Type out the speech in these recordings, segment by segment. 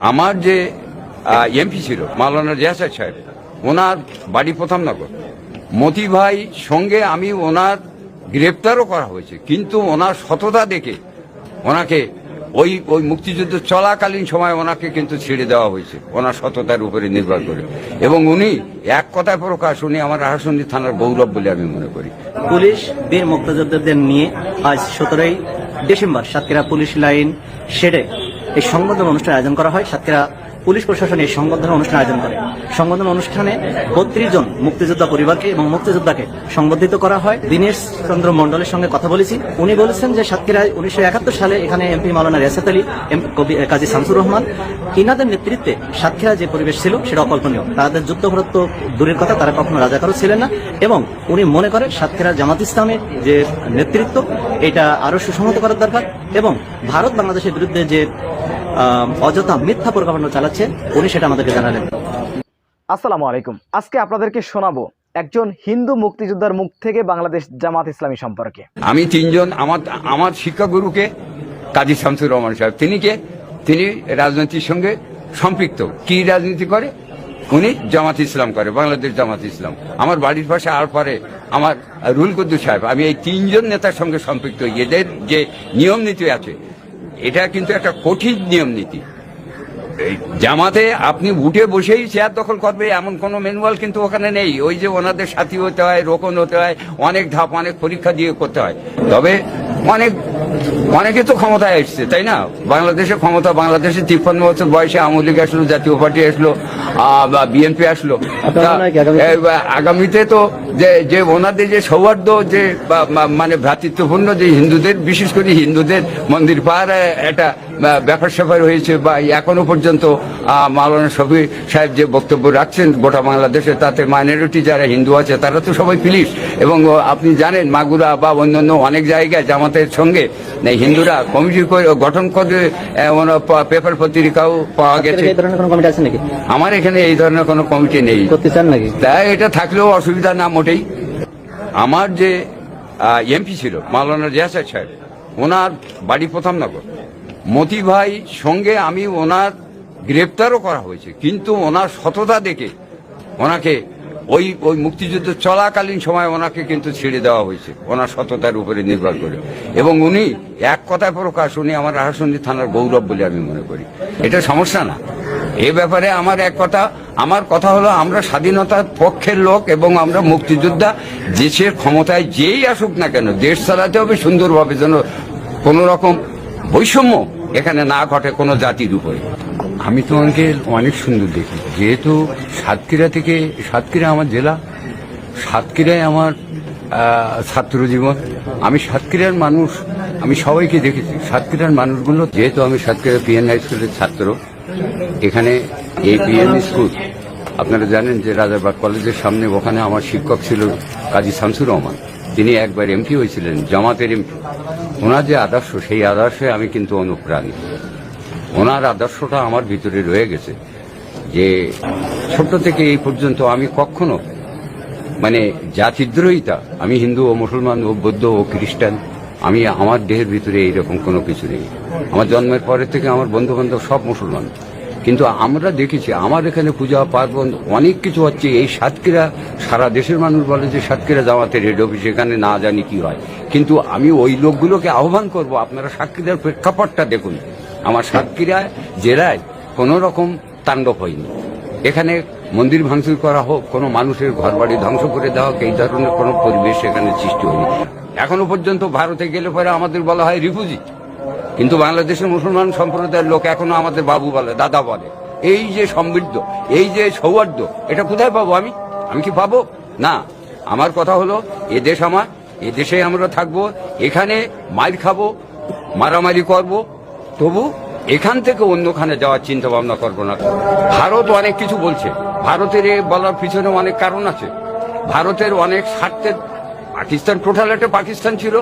আমার যে এমপি ছিল, মাওলানা রিয়াসাদ সাহেব, ওনার বাড়ি প্রথমনগর মতি ভাই সঙ্গে আমি ওনার গ্রেপ্তারও করা হয়েছে, কিন্তু ওনার সততা দেখে ওনাকে ওই ওই মুক্তিযুদ্ধ চলাকালীন সময় ওনাকে কিন্তু ছেড়ে দেওয়া হয়েছে, ওনার সততার উপরে নির্ভর করে। এবং উনি এক কথায় প্রকাশ, উনি আমার রাহাসন্দি থানার গৌরব বলে আমি মনে করি। পুলিশ, বীর মুক্তিযোদ্ধাদের নিয়ে আজ সতেরোই ডিসেম্বর সাতক্ষীরা পুলিশ লাইন শেডে এই সংবাদ অনুষ্ঠানের আয়োজন করা হয়। সাতক্ষীরা পুলিশ প্রশাসন এই সংবর্ধনা অনুষ্ঠান আয়োজন করে। সংবর্ধনা অনুষ্ঠানে বত্রিশ জন মুক্তিযোদ্ধা পরিবারকে এবং মুক্তিযোদ্ধাকে সংবর্ধিত করা হয়। দীনেশ চন্দ্র মন্ডলের সঙ্গে কথা বলেছি। উনি বলেছেন যে সাতক্ষীরায় উনিশশো একাত্তর সালে এখানে এমপি মাওলানা রেসাত আলী কবি কাজী শামসুর রহমান ইনাদের নেতৃত্বে সাতক্ষীরা যে পরিবেশ ছিল সেটা অকল্পনীয়। তাদের যুদ্ধভরত দূরের কথা, তারা কখনো রাজাকারও ছিলেন না এবং উনি মনে করেন সাতক্ষীরা জামাত ইসলামের যে নেতৃত্ব, এটা আরও সুসংহত করার দরকার এবং ভারত বাংলাদেশের বিরুদ্ধে যে অযথা মিথ্যা প্রকাশনা চালাচ্ছে উনি সেটা আমাদেরকে জানালেন। আসসালামু আলাইকুম। আজকে আপনাদেরকে শোনাবো একজন হিন্দু মুক্তিযোদ্ধার মুখ থেকে বাংলাদেশ জামাত ইসলামী সম্পর্কে। আমি তিনজন আমার আমার শিক্ষাগুরুকে কাজী শামসুর রহমান সাহেব তিনি কে তিনি রাজনীতির সঙ্গে সম্পৃক্ত। কি রাজনীতি করে? উনি জামাত ইসলাম করে বাংলাদেশ জামাত ইসলাম। আমার বাড়ির পাশে আর পরে আমার রুল কুদ্দুর সাহেব। আমি এই তিনজন নেতার সঙ্গে সম্পৃক্ত। এদের যে নিয়ম নীতি আছে এটা কিন্তু একটা কঠিন নিয়ম নীতি। জামাতে আপনি উঠে বসেই চেয়ার দখল করবে, এমন কোনো ম্যানুয়াল কিন্তু ওখানে নেই। ওই যে ওনাদের সাথী হতে হয়, রোকন হতে হয়, অনেক ধাপ, অনেক পরীক্ষা দিয়ে করতে হয়। তবে অনেক অনেকে তো ক্ষমতায় এসছে তাই না? বাংলাদেশে ক্ষমতা বাংলাদেশে তিপ্পান্ন বছর বয়সে আওয়ামী লীগ আসলো জাতীয় পার্টি আসলো বা বিএনপি আসলো। আগামীতে তো যে যে ওনাদের যে সৌহার্দ্য যে মানে ভ্রাতৃত্বপূর্ণ যে হিন্দুদের বিশেষ করে হিন্দুদের মন্দির পাহাড়ে একটা ব্যাপার স্যাপার হয়েছে বা এখনও পর্যন্ত মাওলানা শফি সাহেব যে বক্তব্য রাখছেন গোটা বাংলাদেশে তাতে মাইনরিটি যারা হিন্দু আছে তারা তো সবাই পুলিশ। এবং আপনি জানেন মাগুরা বা অন্যান্য অনেক জায়গায় জামাতের সঙ্গে হিন্দুরা কমিটি গঠন করে পেপার পত্রিকাও পাওয়া গেছে। কমিটি আছে নাকি? আমার এখানে এই ধরনের কোনো কমিটি নেই। করতে চান নাকি? তাই এটা থাকলেও অসুবিধা না মোটেই। আমার যে এমপি ছিল মাওলানা রিয়াসাদ সাহেব ওনার বাড়ি প্রথমনগর মতি ভাই সঙ্গে আমি ওনার গ্রেপ্তারও করা হয়েছে কিন্তু ওনার সততা দেখে ওনাকে ওই ওই মুক্তিযুদ্ধ চলাকালীন সময় ওনাকে কিন্তু ছেড়ে দেওয়া হয়েছে। ওনার সততার উপরে নির্ভর করে। এবং উনি, এক কথায় প্রকাশ, উনি আমার রাহাসন্দি থানার গৌরব বলে আমি মনে করি। এটা সমস্যা না। এ ব্যাপারে আমার এক কথা, আমার কথা হলো আমরা স্বাধীনতার পক্ষের লোক এবং আমরা মুক্তিযোদ্ধা, দেশের ক্ষমতায় যেই আসুক না কেন, দেশ চালাতে হবে, সুন্দরভাবে যেন কোনো রকম বৈষম্য এখানে না ঘটে কোনো জাতির উপরে। আমি তো অনেকে সুন্দর দেখি। যেহেতু সাতক্ষীরা থেকে, সাতক্ষীরা আমার জেলা সাতক্ষীরায় আমার ছাত্র জীবন। আমি সাতক্ষীরার মানুষ, আমি সবাইকে দেখেছি। সাতক্ষীরার মানুষগুলো, যেহেতু আমি সাতক্ষীরা পিএন হাই স্কুলের ছাত্র, এখানে এই পিএন স্কুল, আপনারা জানেন যে রাজারবাগ কলেজের সামনে ওখানে আমার শিক্ষক ছিল কাজী শামসুর রহমান। তিনি একবার এমপি হয়েছিলেন, জামাতের এমপি ওনার যে আদর্শ, সেই আদর্শে আমি কিন্তু অনুপ্রাণিত। ওনার আদর্শটা আমার ভিতরে রয়ে গেছে যে ছোট থেকে এই পর্যন্ত আমি কখনো মানে জাতিদ্রোহিতা, আমি হিন্দু ও মুসলমান ও বৌদ্ধ ও খ্রিস্টান, আমি আমার দেহের ভিতরে এইরকম কোনো কিছু নেই। আমার জন্মের পরের থেকে আমার বন্ধু বান্ধব সব মুসলমান। কিন্তু আমরা দেখেছি, আমার এখানে পূজা, পার্বণ, অনেক কিছু হচ্ছে। এই সাতক্ষীরা, সারা দেশের মানুষ বলে যে সাতক্ষীরা জামাতের হেড অফিস, এখানে না জানি কি হয়। কিন্তু আমি ওই লোকগুলোকে আহ্বান করব, আপনারা সাতক্ষীরার প্রেক্ষাপটটা দেখুন। আমার সাতক্ষীরা জেলায় কোনো রকম তাণ্ডব হয়নি। এখানে মন্দির ভাঙচুর করা হোক, কোনো মানুষের ঘর বাড়ি ধ্বংস করে দেওয়া হোক, এই ধরনের কোনো পরিবেশ এখানে সৃষ্টি হয়নি। এখনও পর্যন্ত ভারতে গেলে পরে আমাদের বলা হয় রিফিউজি। কিন্তু বাংলাদেশের মুসলমান সম্প্রদায়ের লোক এখনও আমাদের বাবু বলে, দাদা বলে। এই যে সমৃদ্ধ, এই যে সৌহার্দ্য, এটা কোথায় পাবো আমি? আমি কি পাবো? না। আমার কথা হলো, এ দেশ আমার, এ দেশে আমরা থাকব, এখানে মার খাব, মারামারি করব তবু এখান থেকে অন্যখানে যাওয়ার চিন্তা ভাবনা করব না। ভারত অনেক কিছু বলছে। ভারতের এ বলার পিছনে অনেক কারণ আছে। ভারতের অনেক স্বার্থের পাকিস্তান টোটাল একটা পাকিস্তান ছিল।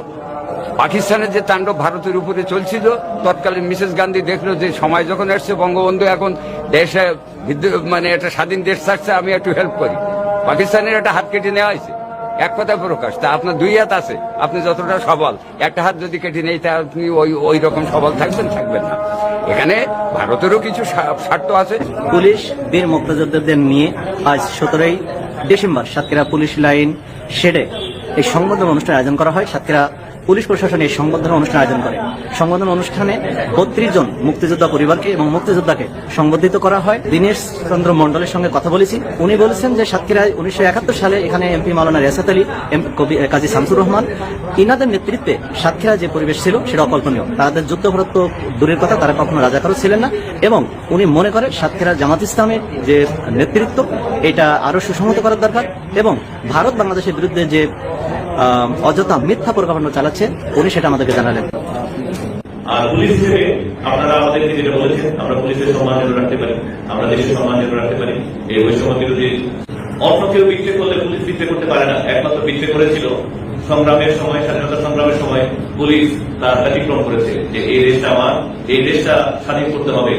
পাকিস্তানের যে তাণ্ডব ভারতের উপরে চলছিল, তৎকালীন মিসেস গান্ধী দেখল যে সময় যখন আসছে, বঙ্গবন্ধু এখন দেশে মানে একটা স্বাধীন দেশ থাকছে আমি একটু হেল্প করি। পাকিস্তানের একটা হাত কেটে নেওয়া হয়েছে। এক কথা প্রকাশ। তা আপনার দুই হাত আছে, আপনি যতটা সবল। একটা হাত যদি কেটে নেই, তা আপনি ওই ওই রকম সবল থাকবেন থাকবেন না। এখানে ভারতেরও কিছু স্বার্থ আছে। পুলিশ, বীর মুক্তিযোদ্ধাদের নিয়ে আজ সতেরোই ডিসেম্বর সাতক্ষীরা পুলিশ লাইন শেডে এই সংবাদ অনুষ্ঠান আয়োজন করা হয়। সাতক্ষীরা পুলিশ প্রশাসন এই সংবর্ধনা অনুষ্ঠান আয়োজন করে। সংবর্ধনা অনুষ্ঠানে বত্রিশ জন মুক্তিযোদ্ধা পরিবারকে এবং মুক্তিযোদ্ধাকে সংবর্ধিত করা হয়। দীনেশ চন্দ্র মন্ডলের সঙ্গে কথা বলেছি। উনি বলেছেন যে সাতক্ষীরায় উনিশশো একাত্তর সালে এখানে এমপি মাওলানা রিয়াসাত আলী কবি কাজী শামসুর রহমান ইনাদের নেতৃত্বে সাতক্ষীরা যে পরিবেশ ছিল সেটা অকল্পনীয়। তাদের যুদ্ধভারত দূরের কথা তারা কখনো রাজাকারও ছিলেন না এবং উনি মনে করেন সাতক্ষীরা জামাত ইসলামের যে নেতৃত্ব, এটা আরও সুসংহত করার দরকার এবং ভারত বাংলাদেশের বিরুদ্ধে যে অযথা মিথ্যা প্রকাশনা চালাচ্ছে, উনি সেটা আমাদেরকে জানালেন। আর পুলিশ আপনারা আমাদেরকে যেটা বলেছেন, আমরা পুলিশের সম্মান রাখতে পারি, আমরা দেশের সম্মান রাখতে পারি, এই বৈষম্য বিরোধী অন্য কেউ করলে পুলিশ করতে পারে না, একমাত্র করেছিল সংগ্রামের সময়, স্বাধীনতা সংগ্রামের সময় পুলিশ তার ব্যতিক্রম করেছে যে এই দেশটা আমার, এই দেশটা স্বাধীন করতে হবে।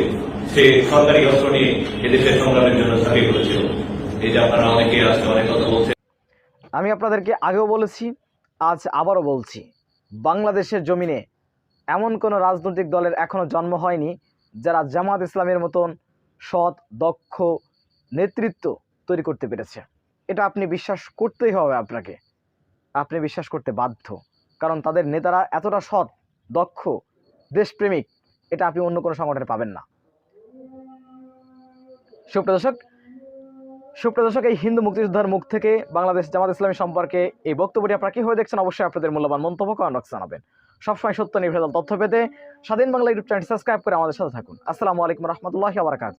সে সরকারি অস্ত্র নিয়ে এই দেশের সংগ্রামের জন্য ঝাঁপিয়ে পড়েছিল। এই যে আপনারা অনেকে আজকে অনেক কথা বলছেন। আমি আপনাদেরকে আগেও বলেছি, আজ আবারও বলছি, বাংলাদেশের জমিনে এমন কোনো রাজনৈতিক দলের এখনও জন্ম হয়নি যারা জামাত ইসলামের মতন সৎ, দক্ষ নেতৃত্ব তৈরি করতে পেরেছে। এটা আপনি বিশ্বাস করতেই হবে আপনাকে। আপনি বিশ্বাস করতে বাধ্য। কারণ তাদের নেতারা এতটা সৎ, দক্ষ, দেশপ্রেমিক, এটা আপনি অন্য কোনো সংগঠনে পাবেন না। সুপ্রদর্শক সুপ্রদর্শক এই হিন্দু মুক্তিযোদ্ধার মুখ থেকে বাংলাদেশ জামাত ইসলামী সম্পর্কে এই বক্তব্যটি আপনারা কীভাবে দেখছেন? অবশ্যই আপনাদের মূল্যবান মন্তব্য কমেন্ট জানাবেন। সবসময় সত্য নির্ভেজাল তথ্য পেতে স্বাধীন বাংলা ইউটিউব চ্যানেল সাবস্ক্রাইব করে আমাদের সাথে থাকুন। আসসালামু আলাইকুম রহমতুল্লাহ আবরাকাত